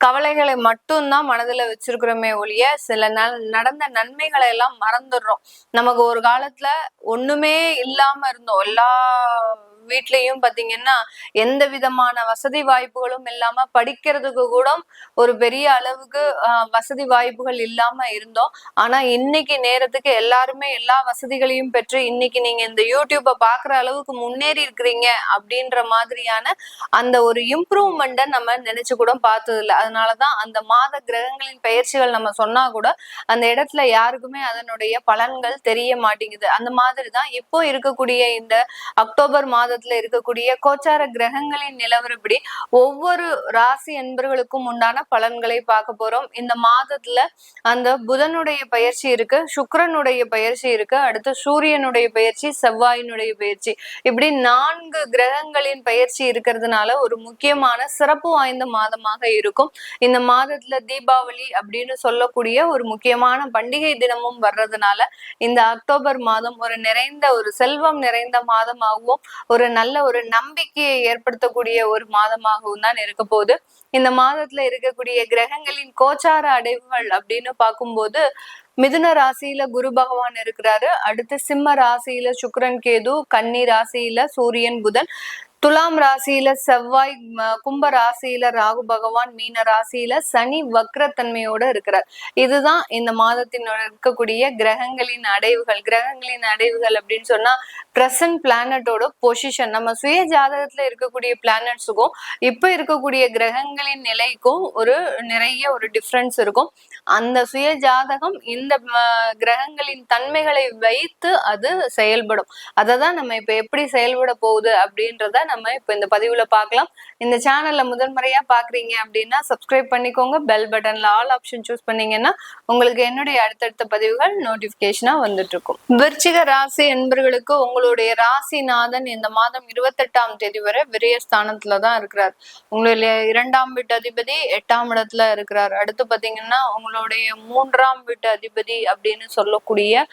கவலைகளை மட்டும்தான் மனதுல வச்சிருக்கிறோமே ஒழிய சில ந நடந்த நன்மைகளை எல்லாம் மறந்துடுறோம். நமக்கு ஒரு காலத்துல ஒண்ணுமே இல்லாம இருந்தோம். எல்லா வீட்லயும் பாத்தீங்கன்னா எந்த விதமான வசதி வாய்ப்புகளும் இல்லாம படிக்கிறதுக்கு கூட ஒரு பெரிய அளவுக்கு வசதி வாய்ப்புகள் இல்லாம இருந்தோம். ஆனா இன்னைக்கு நேரத்துக்கு எல்லாருமே எல்லா வசதிகளையும் பெற்று இன்னைக்கு நீங்க இந்த யூடியூப்பை பாக்குற அளவுக்கு முன்னேறி இருக்கிறீங்க அப்படின்ற மாதிரியான அந்த ஒரு இம்ப்ரூவ்மெண்ட்டை நம்ம நினைச்சு கூட பார்த்தது இல்லை. அதனாலதான் அந்த மாத கிரகங்களின் பயிற்சிகள் நம்ம சொன்னா கூட அந்த இடத்துல யாருக்குமே அதனுடைய பலன்கள் தெரிய மாட்டேங்குது. அந்த மாதிரிதான் இப்போ இருக்கக்கூடிய இந்த அக்டோபர் மாத மாதத்துல இருக்கக்கூடிய கோச்சார கிரகங்களின் நிலவரப்படி ஒவ்வொரு ராசி என்பர்களுக்கும் உண்டான பலன்களை பார்க்க போறோம். இந்த மாதத்துல அந்த புதனுடைய பயிற்சி இருக்கு சுக்கரனுடைய பயிற்சி இருக்கு அடுத்து சூரியனுடைய பயிற்சி செவ்வாயினுடைய பயிற்சி. இப்படி நான்கு கிரகங்களின் பயிற்சி இருக்கிறதுனால ஒரு முக்கியமான சிறப்பு வாய்ந்த மாதமாக இருக்கும். இந்த மாதத்துல தீபாவளி அப்படின்னு சொல்லக்கூடிய ஒரு முக்கியமான பண்டிகை தினமும் வர்றதுனால இந்த அக்டோபர் மாதம் ஒரு நிறைந்த ஒரு செல்வம் நிறைந்த மாதமாகவும் ஒரு நல்ல ஒரு நம்பிக்கையை ஏற்படுத்தக்கூடிய ஒரு மாதமாகவும் தான் இருக்க போகுது. இந்த மாதத்துல இருக்கக்கூடிய கிரகங்களின் கோச்சார அடைவுகள் அப்படின்னு பார்க்கும்போது மிதுன ராசியில குரு பகவான் இருக்கிறாரு. அடுத்து சிம்ம ராசியில சுக்கரன் கேது கன்னி ராசியில சூரியன் புதன். துலாம் ராசியில செவ்வாய் கும்ப ராசியில ராகு பகவான் மீன ராசியில சனி வக்ரத்தன்மையோட இருக்கிறார். இதுதான் இந்த மாதத்தினோட இருக்கக்கூடிய கிரகங்களின் அடைவுகள். கிரகங்களின் அடைவுகள் அப்படின்னு சொன்னா பிரசன்ட் பிளானட்டோட பொசிஷன் நம்ம சுய ஜாதகத்துல இருக்கக்கூடிய பிளானட்ஸுக்கும் இப்ப இருக்கக்கூடிய கிரகங்களின் நிலைக்கும் ஒரு நிறைய ஒரு டிஃப்ரென்ஸ் இருக்கும். அந்த சுய ஜாதகம் இந்த கிரகங்களின் தன்மைகளை வைத்து அது செயல்படும். அதை தான் நம்ம இப்ப எப்படி செயல்பட போகுது அப்படின்றத நம்ம இப்போ இந்த பதிவுல பார்க்கலாம் இந்த சேனல்ல முதன்முறையா பாக்குறீங்க அப்படின்னா சப்ஸ்கிரைப் பண்ணிக்கோங்க. பெல் பட்டன்ல ஆல் ஆப்ஷன் சூஸ் பண்ணீங்கன்னா உங்களுக்கு என்னுடைய அடுத்தடுத்த பதிவுகள் நோட்டிபிகேஷனா வந்துட்டு இருக்கும் விருச்சிக ராசி என்பர்களுக்கு உங்களுடைய ராசிநாதன் இந்த மாதம் இருபத்தெட்டாம் தேதி வரை விரயஸ்தானத்துல தான் இருக்கிறார். உங்களுடைய இரண்டாம் வீட்டு அதிபதி எட்டாம் இடத்துல இருக்கிறார். அடுத்து பாத்தீங்கன்னா உங்களுடைய மூன்றாம் வீட்டு அதிபதி அப்படின்னு சொல்லக்கூடிய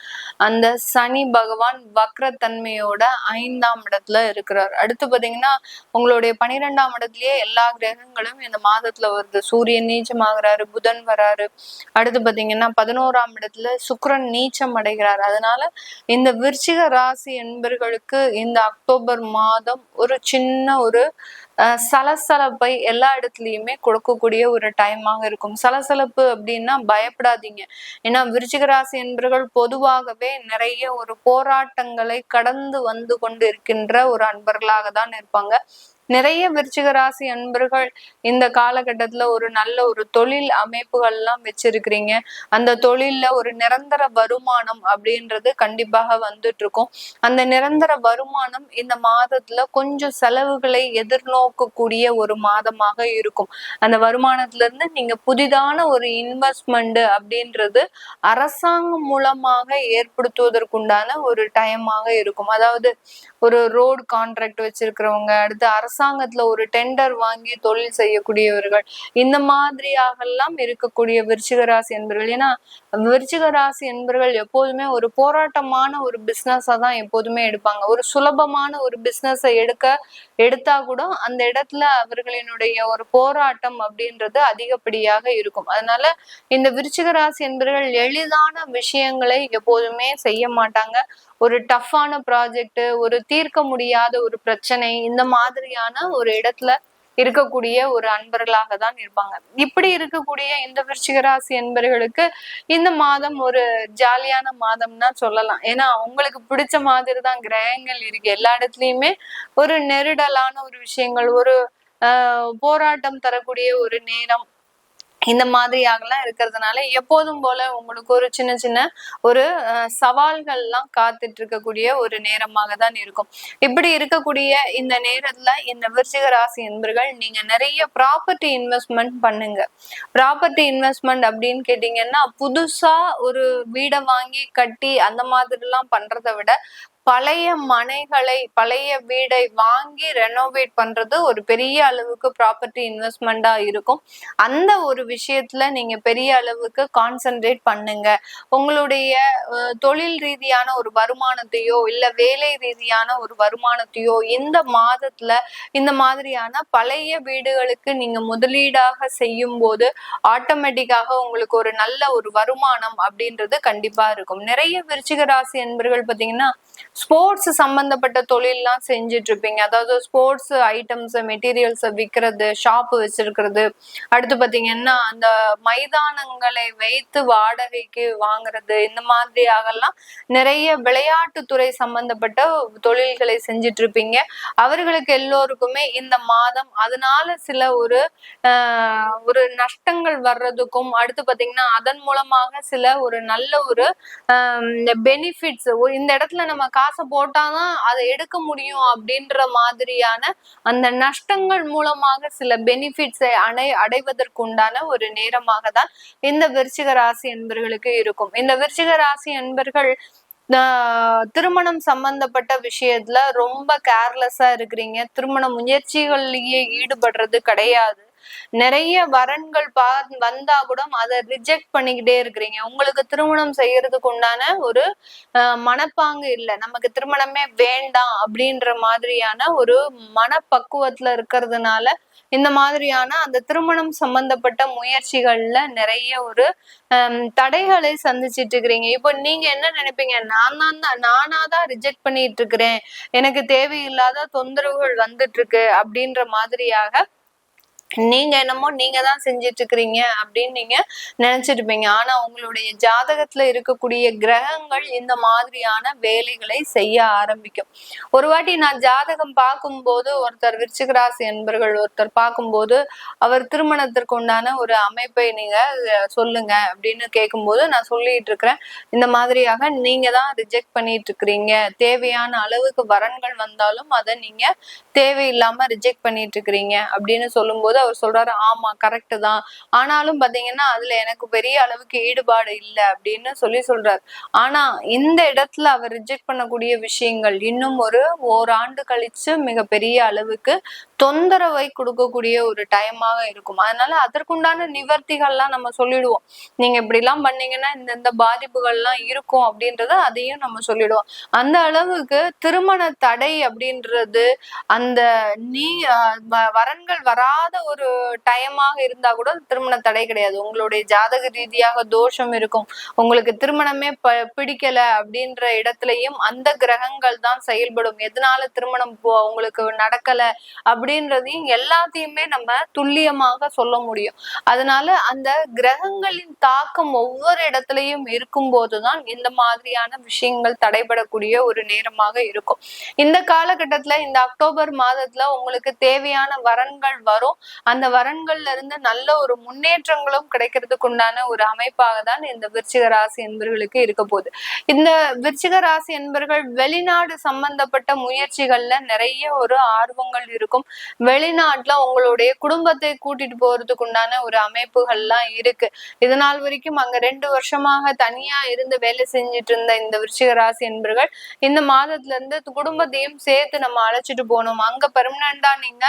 அந்த சனி பகவான் வக்ரத்தன்மையோட ஐந்தாம் இடத்துல இருக்கிறார். அடுத்து பாத்தீங்கன்னா உங்களுடைய பனிரெண்டாம் இடத்துலயே எல்லா கிரகங்களும் இந்த மாதத்துல வருது. சூரியன் நீச்சம் ஆகுறாரு புதன் வராரு. அடுத்து பாத்தீங்கன்னா பதினோராம் இடத்துல சுக்கரன் நீச்சம் அடைகிறார். அதனால இந்த விருச்சிக ராசி என்பர்களுக்கு இந்த அக்டோபர் மாதம் ஒரு சின்ன ஒரு சலசலப்பை எல்லா இடத்துலயுமே கொடுக்கக்கூடிய ஒரு டைமாக இருக்கும். சலசலப்பு அப்படின்னா பயப்படாதீங்க. ஏன்னா விருச்சிக ராசி என்பர்கள் பொதுவாகவே நிறைய ஒரு போராட்டங்களை கடந்து வந்து கொண்டு இருக்கின்ற ஒரு அன்பர்களாக தான் இருப்பாங்க. நிறைய விருச்சிக ராசி அன்பர்கள் இந்த காலகட்டத்துல ஒரு நல்ல ஒரு தொழில் அமைப்புகள் எல்லாம் வச்சிருக்கிறீங்க. அந்த தொழில்ல ஒரு நிரந்தர வருமானம் அப்படின்றது கண்டிப்பாக வந்துட்டு இருக்கும் அந்த நிரந்தர வருமானம் இந்த மாதத்துல கொஞ்சம் செலவுகளை எதிர்நோக்கக்கூடிய ஒரு மாதமாக இருக்கும். அந்த வருமானத்துல இருந்து நீங்க புதிதான ஒரு இன்வெஸ்ட்மெண்ட் அப்படின்றது அரசாங்கம் மூலமாக ஏற்படுத்துவதற்குண்டான ஒரு டைமாக இருக்கும். அதாவது ஒரு ரோடு கான்ட்ராக்ட் வச்சிருக்கிறவங்க அடுத்து அரசு அரசாங்கத்துல ஒரு டெண்டர் வாங்கி தொழில் செய்யக்கூடியவர்கள் இந்த மாதிரியாகலாம் இருக்கக்கூடிய விருச்சிக ராசி என்பவர்கள் ஏன்னா விருச்சிக ராசி என்பவர்கள் எப்போதுமே ஒரு போராட்டமான ஒரு பிசினஸா தான் எப்போதுமே எடுப்பாங்க. ஒரு சுலபமான ஒரு பிசினஸை எடுக்க எடுத்தா கூட அந்த இடத்துல அவர்களினுடைய ஒரு போராட்டம் அப்படின்றது அதிகப்படியாக இருக்கும். அதனால இந்த விருச்சிக ராசி என்பவர்கள் எளிதான விஷயங்களை எப்போதுமே செய்ய மாட்டாங்க. ஒரு டஃப்பான ப்ராஜெக்ட் ஒரு தீர்க்க முடியாத ஒரு பிரச்சனை இந்த மாதிரியான ஒரு இடத்துல இருக்கக்கூடிய ஒரு அன்பர்களாக தான் இருப்பாங்க. இப்படி இருக்கக்கூடிய இந்த விருச்சிகராசி என்பர்களுக்கு இந்த மாதம் ஒரு ஜாலியான மாதம்னா சொல்லலாம். ஏன்னா அவங்களுக்கு பிடிச்ச மாதிரி தான் கிரகங்கள் இருக்கு. எல்லா இடத்துலயுமே ஒரு நெருடலான ஒரு விஷயங்கள் ஒரு ஆஹ் போராட்டம் தரக்கூடிய ஒரு நேரம் இந்த மாதிரியாகலாம் இருக்கிறதுனால எப்போதும் போல உங்களுக்கு ஒரு சின்ன சின்ன ஒரு சவால்கள்லாம் காத்துட்டு இருக்கக்கூடிய ஒரு நேரமாக தான் இருக்கும். இப்படி இருக்கக்கூடிய இந்த நேரத்துல இந்த விருச்சிக ராசி என்பர்கள் நீங்க நிறைய ப்ராப்பர்ட்டி இன்வெஸ்ட்மெண்ட் பண்ணுங்க. ப்ராப்பர்ட்டி இன்வெஸ்ட்மெண்ட் அப்படின்னு கேட்டீங்கன்னா புதுசா ஒரு வீடை வாங்கி கட்டி அந்த மாதிரிலாம் பண்றதை விட பழைய மனைகளை பழைய வீடை வாங்கி ரெனோவேட் பண்றது ஒரு பெரிய அளவுக்கு ப்ராப்பர்ட்டி இன்வெஸ்ட்மெண்டா இருக்கும். அந்த ஒரு விஷயத்துல நீங்க பெரிய அளவுக்கு கான்சென்ட்ரேட் பண்ணுங்க. உங்களுடைய தொழில் ரீதியான ஒரு வருமானத்தையோ இல்ல வேலை ரீதியான ஒரு வருமானத்தையோ இந்த மாதத்துல இந்த மாதிரியான பழைய வீடுகளுக்கு நீங்க முதலீடாக செய்யும் போது ஆட்டோமேட்டிக்காக உங்களுக்கு ஒரு நல்ல ஒரு வருமானம் அப்படின்றது கண்டிப்பா இருக்கும். நிறைய விருச்சிக ராசி என்பர்கள் பாத்தீங்கன்னா ஸ்போர்ட்ஸ் சம்பந்தப்பட்ட தொழில்லாம் செஞ்சுட்டு இருப்பீங்க அதாவது ஸ்போர்ட்ஸ் ஐட்டம்ஸ் மெட்டீரியல்ஸ் விற்கிறது ஷாப் வச்சிருக்கிறது. அடுத்து பாத்தீங்கன்னா அந்த மைதானங்களை வைத்து வாடகைக்கு வாங்குறது இந்த மாதிரியாகலாம் நிறைய விளையாட்டுத்துறை சம்பந்தப்பட்ட தொழில்களை செஞ்சுட்டு இருப்பீங்க அவர்களுக்கு எல்லோருக்குமே இந்த மாதம் அதனால சில ஒரு ஒரு நஷ்டங்கள் வர்றதுக்கும் அடுத்து பாத்தீங்கன்னா அதன் மூலமாக சில ஒரு நல்ல ஒரு பெனிஃபிட்ஸ் இந்த இடத்துல நம்ம காசை போட்டாதான் அதை எடுக்க முடியும் அப்படின்ற மாதிரியான அந்த நஷ்டங்கள் மூலமாக சில பெனிஃபிட்ஸை அடை அடைவதற்குண்டான ஒரு நேரமாக தான் இந்த விருச்சிக ராசி என்பர்களுக்கு இருக்கும். இந்த விருச்சிக ராசி என்பர்கள் திருமணம் சம்பந்தப்பட்ட விஷயத்துல ரொம்ப கேர்லெஸ்ஸா இருக்கிறீங்க. திருமண முயற்சிகள்லயே ஈடுபடுறது கிடையாது. நிறைய வரன்கள் பா வந்தா கூட அதை ரிஜெக்ட் பண்ணிக்கிட்டே இருக்கிறீங்க. உங்களுக்கு திருமணம் செய்யறதுக்கு உண்டான ஒரு மனப்பாங்கு இல்லை. நமக்கு திருமணமே வேண்டாம் அப்படின்ற மாதிரியான ஒரு மனப்பக்குவத்துல இருக்கிறதுனால இந்த மாதிரியான அந்த திருமணம் சம்பந்தப்பட்ட முயற்சிகள்ல நிறைய ஒரு தடைகளை சந்திச்சிட்டு இருக்கிறீங்க. இப்போ நீங்க என்ன நினைப்பீங்க? நான் தான் தான் நானா தான் ரிஜெக்ட் பண்ணிட்டு இருக்கிறேன். எனக்கு தேவையில்லாத தொந்தரவுகள் வந்துட்டு இருக்கு அப்படின்ற மாதிரியாக நீங்க என்னமோ நீங்க தான் செஞ்சிட்டு இருக்கிறீங்க அப்படின்னு நீங்க நினைச்சிருப்பீங்க. ஆனா உங்களுடைய ஜாதகத்துல இருக்கக்கூடிய கிரகங்கள் இந்த மாதிரியான வேலைகளை செய்ய ஆரம்பிக்கும். ஒரு வாட்டி நான் ஜாதகம் பார்க்கும்போது ஒருத்தர் விருச்சிகராசி என்பர்கள் ஒருத்தர் பார்க்கும்போது அவர் திருமணத்திற்கு உண்டான ஒரு அமைப்பை நீங்க சொல்லுங்க அப்படின்னு கேட்கும்போது நான் சொல்லிட்டு இருக்கிறேன் இந்த மாதிரியாக நீங்க தான் ரிஜெக்ட் பண்ணிட்டு இருக்கிறீங்க தேவையான அளவுக்கு வரன்கள் வந்தாலும் அதை நீங்க தேவையில்லாம ரிஜெக்ட் பண்ணிட்டு இருக்கிறீங்க அப்படின்னு சொல்லும்போது அவர் சொல்றாரு ஆமா கரெக்ட் தான். ஆனாலும் பாத்தீங்கன்னா அதுல எனக்கு பெரிய அளவுக்கு ஈடுபாடு இல்லை அப்படின்னு சொல்லி சொல்றாரு. ஆனா இந்த இடத்துல அவர் ரிஜெக்ட் பண்ணக்கூடிய விஷயங்கள் இன்னும் ஒரு ஓராண்டு கழிச்சு மிகப்பெரிய அளவுக்கு தொந்தரவை கொடுக்கக்கூடிய ஒரு டைமாக இருக்கும். அதனால அதற்குண்டான நிவர்த்திகள்லாம் நம்ம சொல்லிடுவோம். நீங்க இப்படி எல்லாம் பண்ணீங்கன்னா இந்த இந்த பாதிப்புகள்லாம் இருக்கும் அப்படின்றத அதையும் நம்ம சொல்லிடுவோம். அந்த அளவுக்கு திருமண தடை அப்படின்றது அந்த நீ வரன்கள் வராத ஒரு டைமாக இருந்தா கூட திருமண தடை கிடையாது. உங்களுடைய ஜாதக ரீதியாக தோஷம் இருக்கும். உங்களுக்கு திருமணமே ப பிடிக்கல அப்படின்ற இடத்துலயும் அந்த கிரகங்கள் தான் செயல்படும். எதனால திருமணம் உங்களுக்கு நடக்கல அப்படின்றதையும் எல்லாத்தையுமே நம்ம துல்லியமாக சொல்ல முடியும். அதனால அந்த கிரகங்களின் தாக்கம் ஒவ்வொரு இடத்துலயும் இருக்கும் போதுதான் இந்த மாதிரியான விஷயங்கள் தடைபடக்கூடிய ஒரு நேரமாக இருக்கும். இந்த காலகட்டத்துல இந்த அக்டோபர் மாதத்துல உங்களுக்கு தேவையான வரன்கள் வரும். அந்த வரன்கள்ல இருந்து நல்ல ஒரு முன்னேற்றங்களும் கிடைக்கிறதுக்கு உண்டான ஒரு அமைப்பாக தான் இந்த விருச்சிக ராசி என்பர்களுக்கு இருக்க போகுது. இந்த விருச்சிக ராசி என்பர்கள் வெளிநாடு சம்பந்தப்பட்ட முயற்சிகள்ல நிறைய ஒரு ஆர்வங்கள் இருக்கும். வெளிநாட்டுல உங்களுடைய குடும்பத்தை கூட்டிட்டு போறதுக்கு உண்டான ஒரு அமைப்புகள்லாம் இருக்கு. இதனால் வரைக்கும் அங்க ரெண்டு வருஷமாக தனியா இருந்து வேலை செஞ்சுட்டு இருந்த இந்த விருச்சிக ராசி என்பர்கள் இந்த மாதத்துல இருந்து குடும்பத்தையும் சேர்த்து நம்ம அழைச்சிட்டு போகணும். அங்க பெர்மனண்டா நீங்க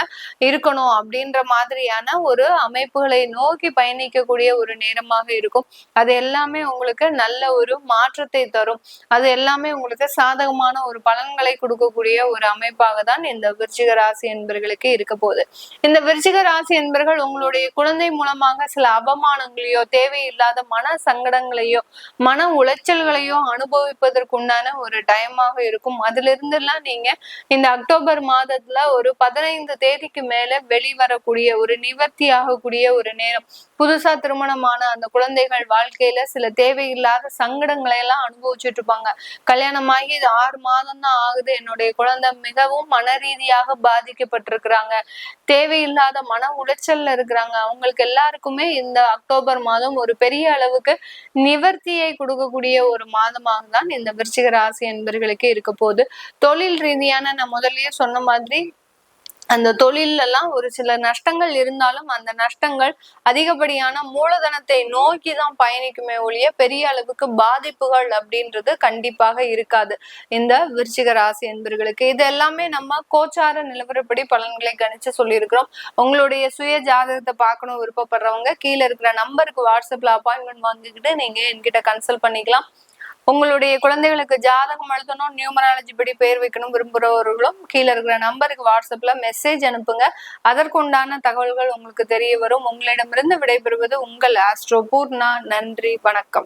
இருக்கணும் அப்படின்ற மாதிரியான ஒரு அமைப்புகளை நோக்கி பயணிக்கக்கூடிய ஒரு நேரமாக இருக்கும். அது எல்லாமே உங்களுக்கு நல்ல ஒரு மாற்றத்தை தரும். அது எல்லாமே உங்களுக்கு சாதகமான ஒரு பலன்களை கொடுக்கக்கூடிய ஒரு அமைப்பாக தான் இந்த விருச்சிக ராசி என்பர்களுக்கு இருக்க போகுது. இந்த விருச்சிக ராசி என்பர்கள் உங்களுடைய குழந்தை மூலமாக சில அவமானங்களையோ தேவையில்லாத மன சங்கடங்களையோ மன உளைச்சல்களையோ அனுபவிப்பதற்குண்டான ஒரு டைமாக இருக்கும். அதுல இருந்து எல்லாம் நீங்க இந்த அக்டோபர் மாதத்துல ஒரு பதினைந்து தேதிக்கு மேல வெளிவரக்கூடிய ஆகக்கூடிய ஒரு நிவர்த்தி ஆகக்கூடிய ஒரு நேரம். புதுசா திருமணமான அந்த குழந்தைகள் வாழ்க்கையில சில தேவையில்லாத சங்கடங்களை எல்லாம் அனுபவிச்சுட்டு இருப்பாங்க கல்யாணமாகி இது ஆறு மாதம் தான் ஆகுது. என்னுடைய குழந்தை மிகவும் மன ரீதியாக பாதிக்கப்பட்டிருக்கிறாங்க. தேவையில்லாத மன உளைச்சல்ல இருக்கிறாங்க. அவங்களுக்கு எல்லாருக்குமே இந்த அக்டோபர் மாதம் ஒரு பெரிய அளவுக்கு நிவர்த்தியை கொடுக்கக்கூடிய ஒரு மாதமாக தான் இந்த விருச்சிக ராசி என்பர்களுக்கு இருக்க போகுது. தொழில் ரீதியான நான் முதல்லயே சொன்ன மாதிரி அந்த தொழிலெல்லாம் ஒரு சில நஷ்டங்கள் இருந்தாலும் அந்த நஷ்டங்கள் அதிகப்படியான மூலதனத்தை நோக்கி தான் பயணிக்குமே ஒழிய பெரிய அளவுக்கு பாதிப்புகள் அப்படின்றது கண்டிப்பாக இருக்காது. இந்த விருச்சிக ராசி என்பர்களுக்கு இது எல்லாமே நம்ம கோச்சார நிலவரப்படி பலன்களை கணிச்சு சொல்லியிருக்கிறோம். உங்களுடைய சுய ஜாதகத்தை பார்க்கணும் விருப்பப்படுறவங்க கீழே இருக்கிற நம்பருக்கு வாட்ஸ்அப்ல அப்பாயின்மெண்ட் வாங்கிக்கிட்டு நீங்க என்கிட்ட கன்சல்ட் பண்ணிக்கலாம். உங்களுடைய குழந்தைகளுக்கு ஜாதகம் எழுதணும் நியூமராலஜி படி பெயர் வைக்கணும் விரும்புகிறவர்களும் கீழே இருக்கிற நம்பருக்கு வாட்ஸ்அப்ல மெசேஜ் அனுப்புங்க. அதற்குண்டான தகவல்கள் உங்களுக்கு தெரிய வரும். உங்களிடமிருந்து விடைபெறுவது உங்கள் ஆஸ்ட்ரோ பூர்ணா. நன்றி வணக்கம்.